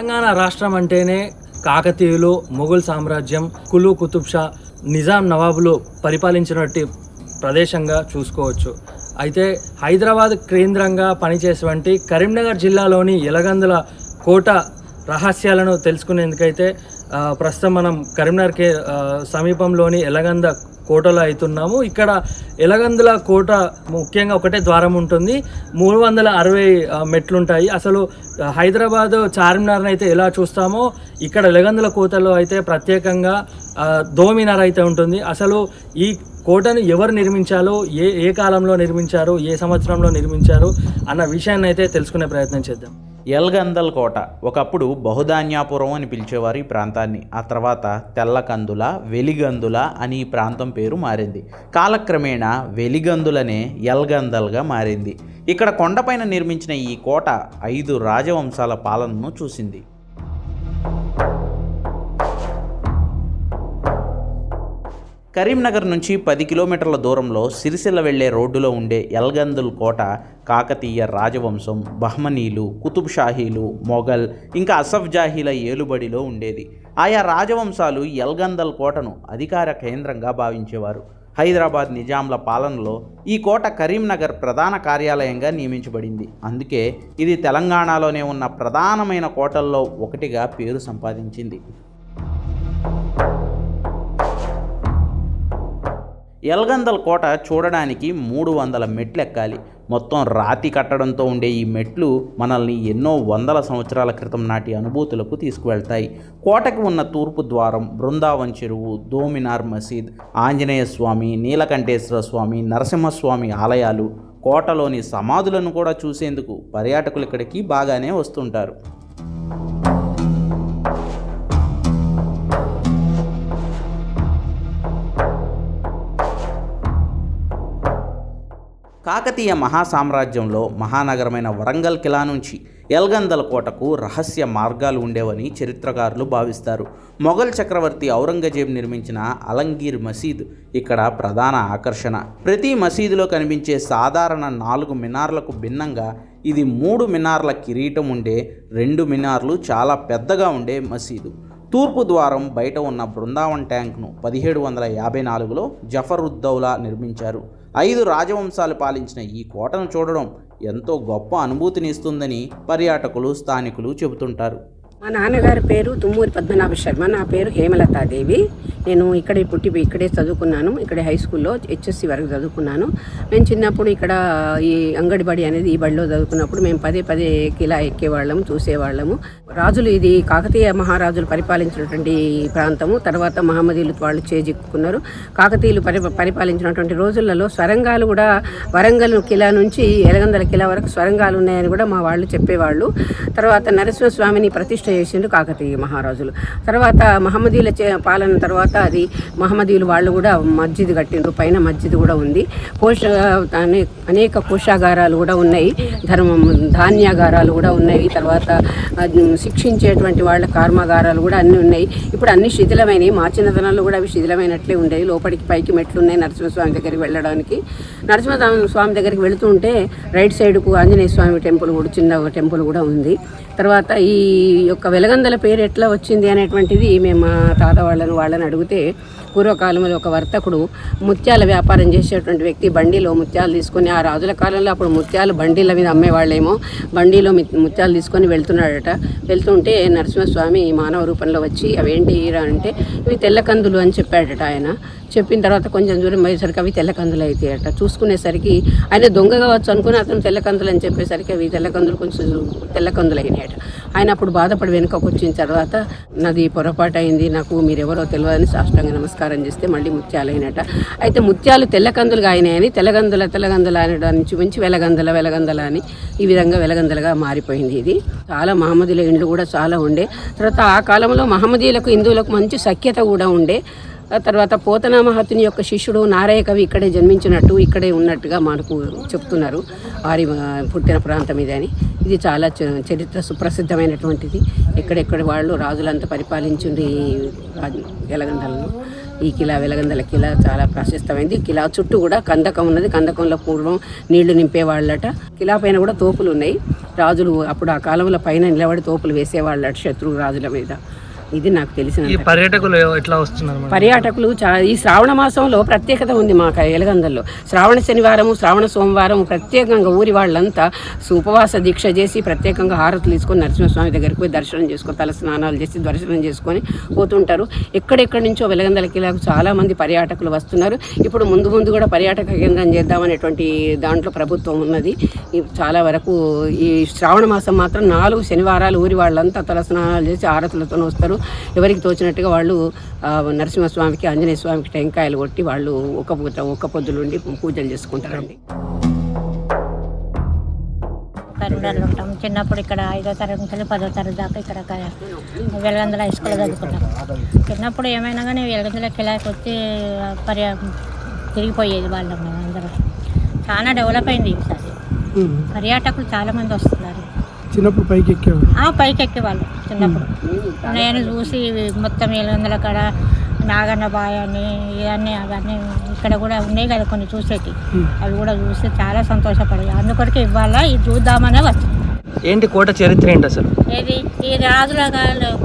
తెలంగాణ రాష్ట్రం అంటేనే కాకతీయులు మొఘల్ సామ్రాజ్యం కులు కుతుబ్ షా నిజాం నవాబులు పరిపాలించినట్టు ప్రదేశంగా చూసుకోవచ్చు. అయితే హైదరాబాద్ కేంద్రంగా పనిచేసేటువంటి కరీంనగర్ జిల్లాలోని ఎలగందుల కోట రహస్యాలను తెలుసుకునేందుకైతే ప్రస్తుతం మనం కరీంనగర్ కే సమీపంలోని ఎలగంద కోటలో అవుతున్నాము ఇక్కడ ఎలగందుల కోట ముఖ్యంగా ఒకటే ద్వారం ఉంటుంది. మూడు వందల అరవై మెట్లుంటాయి. అసలు హైదరాబాద్ చార్మినార్ని అయితే ఎలా చూస్తామో ఇక్కడ ఎలగందుల కోటలో అయితే ప్రత్యేకంగా దోమినార్ అయితే ఉంటుంది. అసలు ఈ కోటను ఎవరు నిర్మించాలో ఏ ఏ కాలంలో నిర్మించారు ఏ సంవత్సరంలో నిర్మించారు అన్న విషయాన్ని అయితే తెలుసుకునే ప్రయత్నం చేద్దాం. ఎల్గందల్ కోట ఒకప్పుడు బహుధాన్యాపురం అని పిలిచేవారు ఈ ప్రాంతాన్ని. ఆ తర్వాత తెల్లకందుల వెలిగందుల అని ఈ ప్రాంతం పేరు మారింది. కాలక్రమేణా వెలిగందులనే ఎల్గందల్గా మారింది. ఇక్కడ కొండపైన నిర్మించిన ఈ కోట ఐదు రాజవంశాల పాలనను చూసింది. కరీంనగర్ నుంచి పది కిలోమీటర్ల దూరంలో సిరిసిల్ల వెళ్ళే రోడ్డులో ఉండే ఎల్గందుల్ కోట కాకతీయ రాజవంశం బహ్మనీలు కుతుబ్ షాహీలు మొఘల్ ఇంకా అసఫ్ జాహీల ఏలుబడిలో ఉండేది. ఆయా రాజవంశాలు ఎల్గందల్ కోటను అధికార కేంద్రంగా భావించేవారు. హైదరాబాద్ నిజాంల పాలనలో ఈ కోట కరీంనగర్ ప్రధాన కార్యాలయంగా నియమించబడింది. అందుకే ఇది తెలంగాణలోనే ఉన్న ప్రధానమైన కోటల్లో ఒకటిగా పేరు సంపాదించింది. ఎల్గందల్ కోట చూడడానికి మూడు వందల మెట్లు ఎక్కాలి మొత్తం రాతి కట్టడంతో ఉండే ఈ మెట్లు మనల్ని ఎన్నో వందల సంవత్సరాల క్రితం నాటి అనుభూతులకు తీసుకువెళ్తాయి. కోటకి ఉన్న తూర్పు ద్వారం బృందావన్ చెరువు దోమినార్ మసీద్ ఆంజనేయ స్వామి నీలకంఠేశ్వర స్వామి నరసింహస్వామి ఆలయాలు కోటలోని సమాధులను కూడా చూసేందుకు పర్యాటకులు ఇక్కడికి బాగానే వస్తుంటారు. కాకతీయ మహాసామ్రాజ్యంలో మహానగరమైన వరంగల్ కిలా నుంచి ఎల్గందల కోటకు రహస్య మార్గాలు ఉండేవని చరిత్రకారులు భావిస్తారు. మొఘల్ చక్రవర్తి ఔరంగజేబ్ నిర్మించిన అలంగీర్ మసీద్ ఇక్కడ ప్రధాన ఆకర్షణ. ప్రతి మసీదులో కనిపించే సాధారణ నాలుగు మినార్లకు భిన్నంగా ఇది మూడు మినార్ల కిరీటం ఉండే రెండు మినార్లు చాలా పెద్దగా ఉండే మసీదు. తూర్పు ద్వారం బయట ఉన్న బృందావన్ ట్యాంక్ను పదిహేడు వందల యాభై నాలుగులో జఫరుద్దౌలా నిర్మించారు. ఐదు రాజవంశాలు పాలించిన ఈ కోటను చూడడం ఎంతో గొప్ప అనుభూతిని ఇస్తుందని పర్యాటకులు స్థానికులు చెబుతుంటారు. మా నాన్నగారి పేరు తుమ్మూరి పద్మనాభ శర్మ నా పేరు హేమలతాదేవి. నేను ఇక్కడే పుట్టి ఇక్కడే చదువుకున్నాను. ఇక్కడే హై స్కూల్లో హెచ్ఎస్సి వరకు చదువుకున్నాను. మేము చిన్నప్పుడు ఇక్కడ ఈ అంగడిబడి అనేది ఈ బడిలో చదువుకున్నప్పుడు మేము పదే పదే కిలా ఎక్కేవాళ్ళము చూసేవాళ్ళము. రాజులు ఇది కాకతీయ మహారాజులు పరిపాలించినటువంటి ప్రాంతము. తర్వాత మహమ్మదీలు వాళ్ళు చేజిక్కున్నారు. కాకతీయులు పరి పరిపాలించినటువంటి రోజులలో స్వరంగాలు కూడా వరంగల్ కిలా నుంచి ఎలగందల కిలా వరకు స్వరంగాలు ఉన్నాయని కూడా మా వాళ్ళు చెప్పేవాళ్ళు. తర్వాత నరసింహస్వామిని ప్రతిష్ట చేసిండు కాకతీయ మహారాజులు. తర్వాత మహమ్మదీల చే పాలన తర్వాత అది మహమ్మదీయులు వాళ్ళు కూడా మస్జిద్ కట్టిండ్రు పైన మస్జిద్ కూడా ఉంది. కోశ అనే- అనేక కోశాగారాలు కూడా ఉన్నాయి. ధర్మం ధాన్యాగారాలు కూడా ఉన్నాయి. తర్వాత శిక్షించేటువంటి వాళ్ళ కర్మాగారాలు కూడా అన్నీ ఉన్నాయి. ఇప్పుడు అన్ని శిథిలమైనవి మా చిన్నతనంలో కూడా అవి శిథిలమైనట్లే ఉండేవి. లోపలికి పైకి మెట్లు ఉన్నాయి నరసింహస్వామి దగ్గరికి వెళ్ళడానికి. నరసింహస్వామి స్వామి దగ్గరికి వెళుతుంటే రైట్ సైడ్కు ఆంజనేయ స్వామి టెంపుల్ కూడా చిన్న టెంపుల్ కూడా ఉంది. తర్వాత ఈ యొక్క వెలగందల పేరు ఎట్లా వచ్చింది అనేటువంటిది మేము మా తాత వాళ్ళని వాళ్ళని అడిగితే పూర్వకాలంలో ఒక వర్తకుడు ముత్యాల వ్యాపారం చేసేటువంటి వ్యక్తి బండిలో ముత్యాలు తీసుకొని ఆ రాజుల కాలంలో అప్పుడు ముత్యాలు బండిల మీద అమ్మేవాళ్ళేమో. బండిలో ముత్యాలు తీసుకొని వెళ్తున్నాడట. వెళ్తుంటే నరసింహస్వామి మానవ రూపంలో వచ్చి అవేంటి అంటే ఇవి తెల్లకందులు అని చెప్పాడట ఆయన. చెప్పిన తర్వాత కొంచెం దూరం పోయేసరికి అవి తెల్లకందులు అవుతాయట చూసుకునేసరికి ఆయన దొంగ కావచ్చు అనుకుని అతను తెల్లకందులు అని చెప్పేసరికి అవి తెల్లకందులు కొంచెం తెల్లకందులు అయినాయట. ఆయన అప్పుడు బాధపడి వెనుకకు వచ్చిన తర్వాత నాది పొరపాటు అయింది నాకు మీరెవరో తెలియదని సాష్టంగా నమస్కారం చేస్తే మళ్ళీ ముత్యాలు అయినట అయితే ముత్యాలు తెల్లకందులుగా అయినాయని తెల్లగందుల తెల్లగందుల అనడం నుంచి మించి వెలగందల వెలగందల అని ఈ విధంగా వెలగందలుగా మారిపోయింది ఇది. చాలా మహమ్మదీల ఇండ్లు కూడా చాలా ఉండే. తర్వాత ఆ కాలంలో మహమ్మదీలకు హిందువులకు మంచి సఖ్యత కూడా ఉండే. తర్వాత పోతనా మహతుని యొక్క శిష్యుడు నారాయ కవి ఇక్కడే జన్మించినట్టు ఇక్కడే ఉన్నట్టుగా మనకు చెప్తున్నారు. వారి పుట్టిన ప్రాంతం ఇది అని. ఇది చాలా చ- చరిత్ర సుప్రసిద్ధమైనటువంటిది. ఎక్కడెక్కడ వాళ్ళు రాజులంతా పరిపాలించింది ఈ రాజు వెలగందలను. ఈ కిలా వెలగందల కిలా చాలా ప్రశస్తమైంది. కిలా చుట్టూ కూడా కందకం ఉన్నది. కందకంలో పూర్వం నీళ్ళు నింపేవాళ్ళట. కిలా పైన కూడా తోపులు ఉన్నాయి రాజులు అప్పుడు ఆ కాలంలో పైన నిలబడి తోపులు వేసేవాళ్ళట శత్రు రాజుల మీద. ఇది నాకు తెలిసిన పర్యాటకులు ఎట్లా వస్తున్నారు? పర్యాటకులు చా ఈ శ్రావణ మాసంలో ప్రత్యేకత ఉంది మా ఎలగందల్లో శ్రావణ శనివారము శ్రావణ సోమవారం ప్రత్యేకంగా ఊరి వాళ్ళంతా ఉపవాస దీక్ష చేసి ప్రత్యేకంగా హారతులు తీసుకొని నరసింహస్వామి దగ్గరికి పోయి దర్శనం చేసుకొని తల స్నానాలు చేసి దర్శనం చేసుకొని పోతుంటారు. ఎక్కడెక్కడి నుంచో వెలగందలకి చాలా మంది పర్యాటకులు వస్తున్నారు. ఇప్పుడు ముందు ముందు కూడా పర్యాటక కేంద్రం చేద్దామనేటువంటి దాంట్లో ప్రభుత్వం ఉన్నది. చాలా వరకు ఈ శ్రావణ మాసం మాత్రం నాలుగు శనివారాలు ఊరి వాళ్ళంతా తల స్నానాలు చేసి హారతులతో వస్తారు. ఎవరికి తోచినట్టుగా వాళ్ళు నరసింహస్వామికి ఆంజనేయ స్వామికి టెంకాయలు కొట్టి వాళ్ళు ఒక పూట ఒక్క పొద్దులుండి పూజలు చేసుకుంటారండి. కరీంనగర్లో ఉంటాం. చిన్నప్పుడు ఇక్కడ ఐదో తరగతి నుంచి పదో తరగతి దాకా ఇక్కడ వెలగందల హై స్కూల్లో చదువుకున్నాం చిన్నప్పుడు ఏమైనా కానీ వెలగందల కిలాకి వచ్చి పర్యా తిరిగిపోయేది వాళ్ళం మేము అందరం. చాలా డెవలప్ అయింది ఈసారి. పర్యాటకులు చాలా మంది వస్తున్నారు. చిన్నప్పుడు పైకి ఎక్కేవాడు ఆ పైకి ఎక్కేవాళ్ళు చిన్నప్పుడు నేను చూసి మొత్తం వెలగందల కాడ నాగన్న బాయ్ అని ఇవన్నీ అవన్నీ ఇక్కడ కూడా ఉన్నాయి కదా కొన్ని చూసేటి అవి కూడా చూసి చాలా సంతోషపడి. అందుకొరకు ఇవ్వాలా ఇది చూద్దామనే వచ్చింది ఏంటి కోట చరిత్ర ఏంటి అసలు? ఇది ఈ రాజుల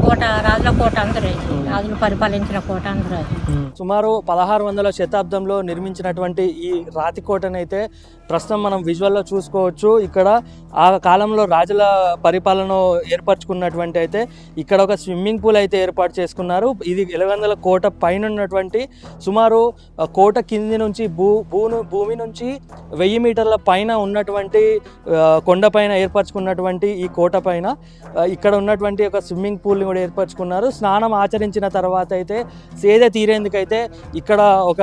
కోట రాజుల కోట అందరూ. రాజులు పరిపాలించిన కోట అందరూ అది. సుమారు పదహారు వందల శతాబ్దంలో నిర్మించినటువంటి ఈ రాతి కోటనైతే ప్రస్తుతం మనం విజువల్లో చూసుకోవచ్చు. ఇక్కడ ఆ కాలంలో రాజుల పరిపాలన ఏర్పరచుకున్నటువంటి అయితే ఇక్కడ ఒక స్విమ్మింగ్ పూల్ అయితే ఏర్పాటు చేసుకున్నారు. ఇది ఎలవందల కోట పైన ఉన్నటువంటి సుమారు కోట కింది నుంచి భూ భూను భూమి నుంచి వెయ్యి మీటర్ల పైన ఉన్నటువంటి కొండపైన ఏర్పరచుకున్నటువంటి ఈ కోట పైన ఇక్కడ ఉన్నటువంటి ఒక స్విమ్మింగ్ పూల్ని కూడా ఏర్పరచుకున్నారు. స్నానం ఆచరించిన తర్వాత అయితే సేద అయితే ఇక్కడ ఒక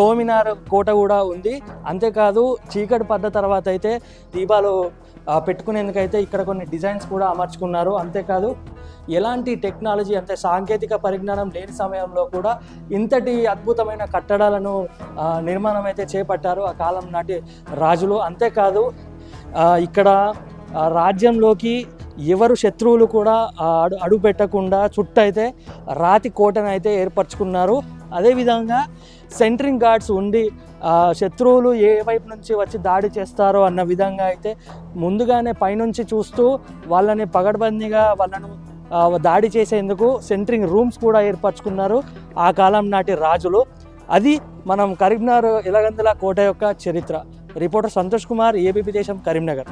దోమినార్ కోట కూడా ఉంది. అంతేకాదు చీకటి పడ్డ తర్వాత అయితే దీపాలు పెట్టుకునేందుకైతే ఇక్కడ కొన్ని డిజైన్స్ కూడా అమర్చుకున్నారు. అంతేకాదు ఎలాంటి టెక్నాలజీ అంటే సాంకేతిక పరిజ్ఞానం లేని సమయంలో కూడా ఇంతటి అద్భుతమైన కట్టడాలను నిర్మాణం అయితే చేపట్టారు ఆ కాలం నాటి రాజులు. అంతేకాదు ఇక్కడ రాజ్యంలోకి ఎవరు శత్రువులు కూడా అడు అడుగు పెట్టకుండా చుట్టైతే రాతి కోటను అయితే ఏర్పరచుకున్నారు. అదేవిధంగా సెంట్రింగ్ గార్డ్స్ ఉండి శత్రువులు ఏ వైపు నుంచి వచ్చి దాడి చేస్తారో అన్న విధంగా అయితే ముందుగానే పైనుంచి చూస్తూ వాళ్ళని పగడ్బందీగా వాళ్ళను దాడి చేసేందుకు సెంట్రింగ్ రూమ్స్ కూడా ఏర్పరచుకున్నారు ఆ కాలం నాటి రాజులు. అది మనం కరీంనగర్ ఎలగందుల కోట యొక్క చరిత్ర. రిపోర్టర్ సంతోష్ కుమార్ ఏబీపీ దేశం కరీంనగర్.